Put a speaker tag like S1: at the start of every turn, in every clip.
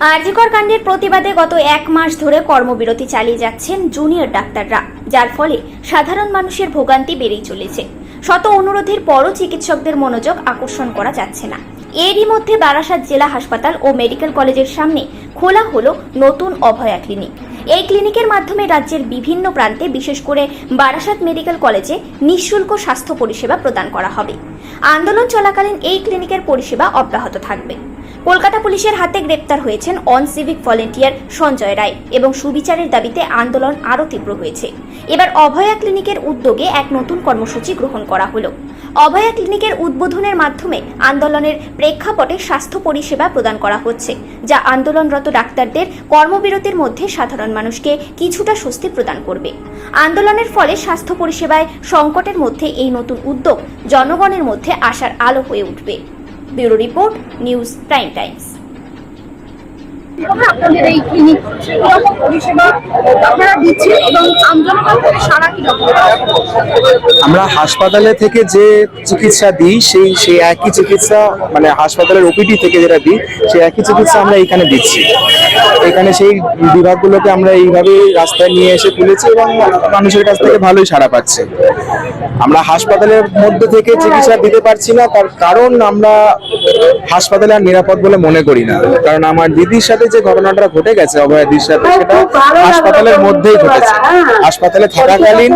S1: আরজিকর কাণ্ডের প্রতিবাদে গত এক মাস ধরে কর্মবিরতি চালিয়ে যাচ্ছেন জুনিয়র ডাক্তাররা, যার ফলে সাধারণ মানুষের ভোগান্তি বেড়েই চলেছে। শত অনুরোধের পরও চিকিৎসকদের মনোযোগ আকর্ষণ করা যাচ্ছে না। এরই মধ্যে বারাসাত জেলা হাসপাতাল ও মেডিকেল কলেজের সামনে খোলা হলো নতুন অভয়া ক্লিনিক। এই ক্লিনিকের মাধ্যমে রাজ্যের বিভিন্ন প্রান্তে বিশেষ করে বারাসাত মেডিকেল কলেজে নিঃশুল্ক স্বাস্থ্য পরিষেবা প্রদান করা হবে। আন্দোলন চলাকালীন এই ক্লিনিকের পরিষেবা অব্যাহত থাকবে। কলকাতা পুলিশের হাতে গ্রেপ্তার হয়েছেন on civic volunteer Sanjay Roy এবং সুবিচারের দাবিতে আন্দোলন আরও তীব্র হয়েছে। এবার অভয়া ক্লিনিকের উদ্যোগে এক নতুন কর্মসূচি গ্রহণ করা হলো। অভয়া ক্লিনিকের উদ্বোধনের মাধ্যমে আন্দোলনের প্রেক্ষাপটে স্বাস্থ্য পরিষেবা প্রদান করা হচ্ছে, যা আন্দোলনরত ডাক্তারদের কর্মবিরতির মধ্যে সাধারণ মানুষকে কিছুটা স্বস্তি প্রদান করবে। আন্দোলনের ফলে স্বাস্থ্য পরিষেবায় সংকটের মধ্যে এই নতুন উদ্যোগ জনগণের মধ্যে আশার আলো হয়ে উঠবে। Bureau report news prime times.
S2: আপনাদের এই ক্লিনিক কীরকম পরিষেবা আপনারা দিচ্ছেন এবং আমজনতার সারা কীরকম
S3: আমরা হাসপাতালে থেকে যে চিকিৎসা দিই সেই সেই একই চিকিৎসা মানে হাসপাতালের ওপিডি থেকে যেটা দিই সেই একই চিকিৎসা আমরা এখানে দিচ্ছি। এখানে সেই বিভাগগুলোকে আমরা এইভাবেই রাস্তায় নিয়ে এসে তুলেছি এবং মানুষের কাছ থেকে ভালোই সাড়া পাচ্ছে। আমরা হাসপাতালের মধ্যে থেকে চিকিৎসা দিতে পারছি না তার কারণ আমরা হাসপাতালে আর নিরাপদ বলে মনে করি না। কারণ আমার দিদির সাথে যে ঘটনাটা ঘটে গেছে অভয়াদির সাথে সেটা হাসপাতালের মধ্যেই ঘটেছে। হাসপাতালে থাকাকালীন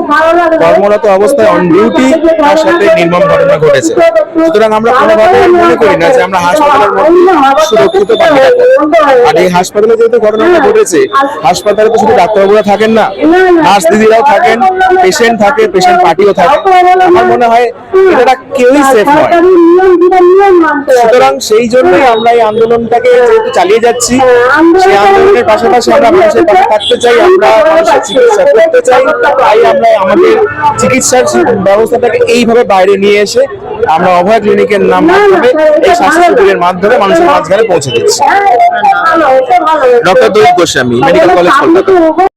S3: কর্মরত অবস্থায় অন ডিউটি তার সাথে নির্মম ঘটনা ঘটেছে। সুতরাং আমরা কোনোভাবে মনে করি না যে আমরা হাসপাতালের মধ্যে সুরক্ষিত বা। আর এই হাসপাতালে যেহেতু ঘটনাটা ঘটেছে হাসপাতালে তো শুধু ডাক্তারবাবুরা থাকেন না নার্স দিদিরাও থাকেন পেশেন্ট থাকে পেশেন্ট পার্টিও থাকে। আমার মনে হয় এটা কেউই সেফ নয়। সুতরাং সেই জন্যই আমরা এই আন্দোলনটাকে যেহেতু চালিয়ে যাচ্ছি সেই আন্দোলনের পাশাপাশি আমরা মানুষের পাশে থাকতে চাই আমরা মানুষের চিকিৎসা করতে চাই তাই আমরা আমাদের চিকিৎসার ব্যবস্থাটাকে এইভাবে বাইরে নিয়ে এসে আমরা অভয় ক্লিনিকের নাম মাধ্যমে এই স্বাস্থ্য শিবিরের মাধ্যমে মানুষের মাঝখানে পৌঁছে দিচ্ছি। ডক্টর দৈব গোস্বামী মেডিকেল কলেজ কলকাতা।